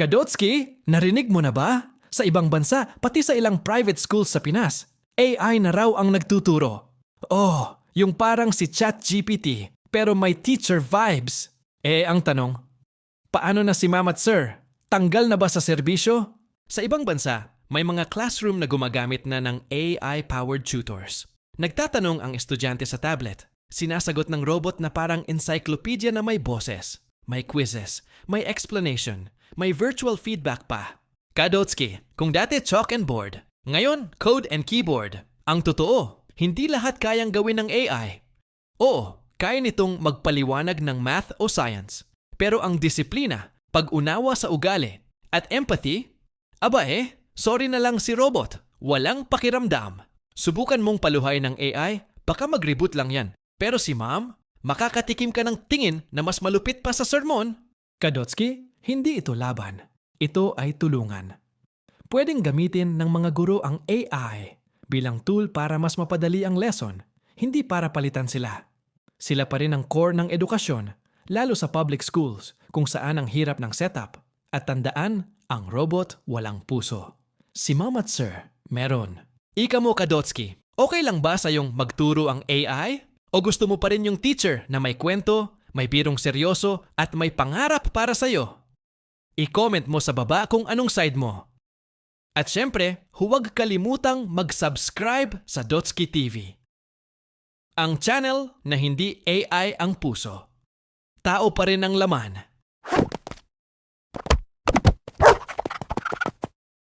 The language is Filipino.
Kadotsky, narinig mo na ba? Sa ibang bansa, pati sa ilang private schools sa Pinas, AI na raw ang nagtuturo. Oh, yung parang si ChatGPT, pero may teacher vibes. Eh, ang tanong, paano na si ma'am sir? Tanggal na ba sa serbisyo? Sa ibang bansa, may mga classroom na gumagamit na ng AI-powered tutors. Nagtatanong ang estudyante sa tablet. Sinasagot ng robot na parang encyclopedia na may boses, may quizzes, may explanation, may virtual feedback pa. Kadotsky, kung dati chalk and board, ngayon code and keyboard. Ang totoo, hindi lahat kayang gawin ng AI. Oo, kaya nitong magpaliwanag ng math o science. Pero ang disiplina, pag-unawa sa ugali, at empathy, aba eh, sorry na lang si robot, walang pakiramdam. Subukan mong paluhay ng AI, baka mag-reboot lang yan. Pero si ma'am, makakatikim ka ng tingin na mas malupit pa sa sermon. Kadotsky, hindi ito laban. Ito ay tulungan. Pwedeng gamitin ng mga guro ang AI bilang tool para mas mapadali ang lesson, hindi para palitan sila. Sila pa rin ang core ng edukasyon, lalo sa public schools kung saan ang hirap ng setup. At tandaan, ang robot walang puso. Si ma'am at sir, meron. Ika mo, Kadotsky, okay lang ba sa yung magturo ang AI? O gusto mo pa rin yung teacher na may kwento, may birong seryoso, at may pangarap para sa'yo? I-comment mo sa baba kung anong side mo. At syempre, huwag kalimutang mag-subscribe sa Dotsky TV. Ang channel na hindi AI ang puso. Tao pa rin ang laman.